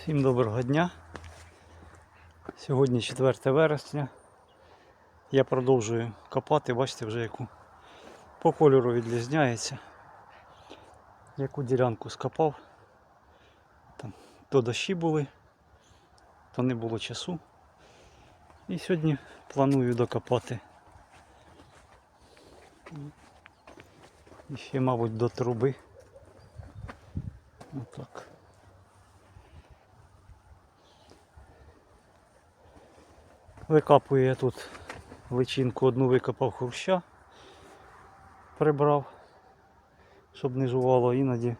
Всім доброго дня. Сьогодні 4 вересня. Я продовжую копати, бачите вже яку по кольору відрізняється. Яку ділянку скопав. Там то дощі були, то не було часу. І сьогодні планую докопати. І ще, мабуть, до труби. Отак. Викапую я тут личинку одну викопав хруща, прибрав, щоб не жувало іноді.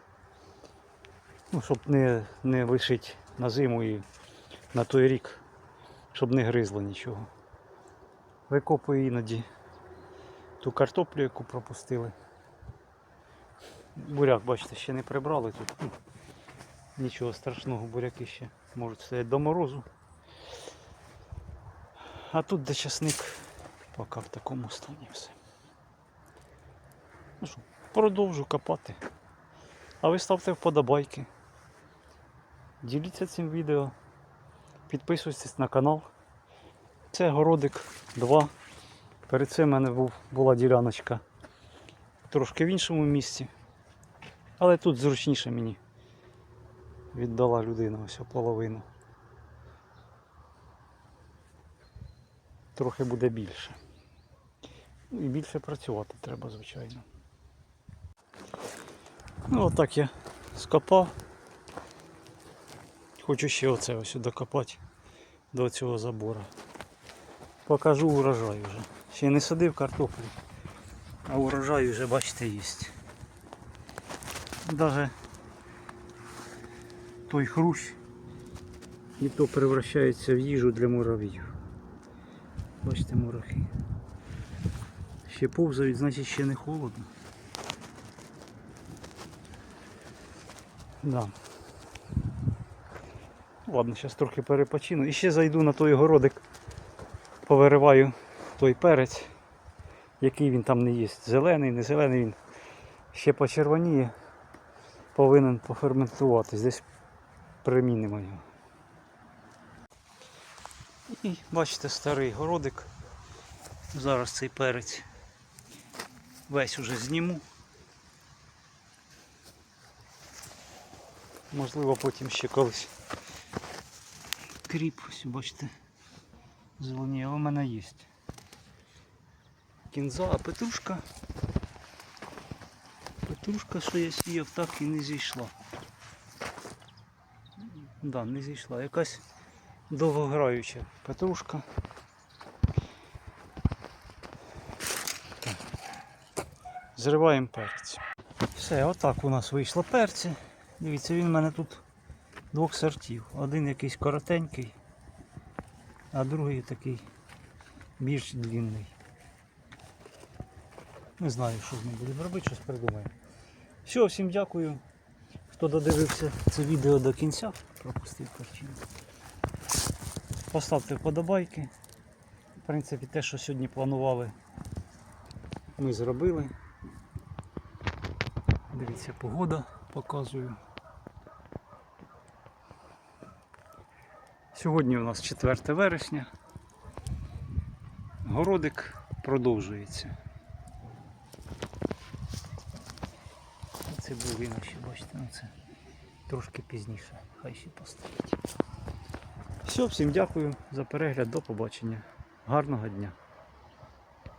Ну, щоб не, не лишити на зиму і на той рік, щоб не гризло нічого. Викопую іноді ту картоплю, яку пропустили. Буряк, бачите, ще не прибрали тут. Нічого страшного, буряки ще можуть стояти до морозу. А тут де часник поки в такому стані все. Ну що, продовжу копати. А ви ставте вподобайки. Діліться цим відео. Підписуйтесь на канал. Це городик 2. Перед цим в мене був, була діляночка трошки в іншому місці. Але тут зручніше мені віддала людина ось половину. Трохи буде більше. І більше працювати треба, звичайно. Ну отак я скопав. Хочу ще оце ось докопати до цього забора. Покажу урожай вже. Ще не садив картоплю, а урожай вже бачите є. Даже той хрущ і то превращається в їжу для мурав'їв. Бачите мурахи. Ще повзають, значить ще не холодно. Да. Ладно, зараз трохи перепочину. І ще зайду на той городик, повириваю той перець, який він там не є. Зелений, не зелений він ще почервоніє, повинен поферментуватись. Десь примінимо його. І бачите старий городик. Зараз цей перець весь уже зніму. Можливо потім ще колись кріп, ось бачите, зеленіє, але в мене є. Кінза, а петрушка. Петрушка, що я сіяв, так і не зійшла. Да, не зійшла. Якась довгограюча петрушка. Зриваємо перець. Все, отак у нас вийшло перці. Дивіться, він у мене тут двох сортів. Один якийсь коротенький, а другий такий більш длинний. Не знаю, що з ним будемо робити, щось придумаємо. Все, всім дякую, хто додивився це відео до кінця. Пропустив картину. Поставте вподобайки. В принципі, те, що сьогодні планували, ми зробили. Дивіться, погода показую. Сьогодні у нас 4 вересня. Городик продовжується. Це булина ще, бачите, ну це трошки пізніше. Хай ще поставить. Все, всім дякую за перегляд, до побачення. Гарного дня.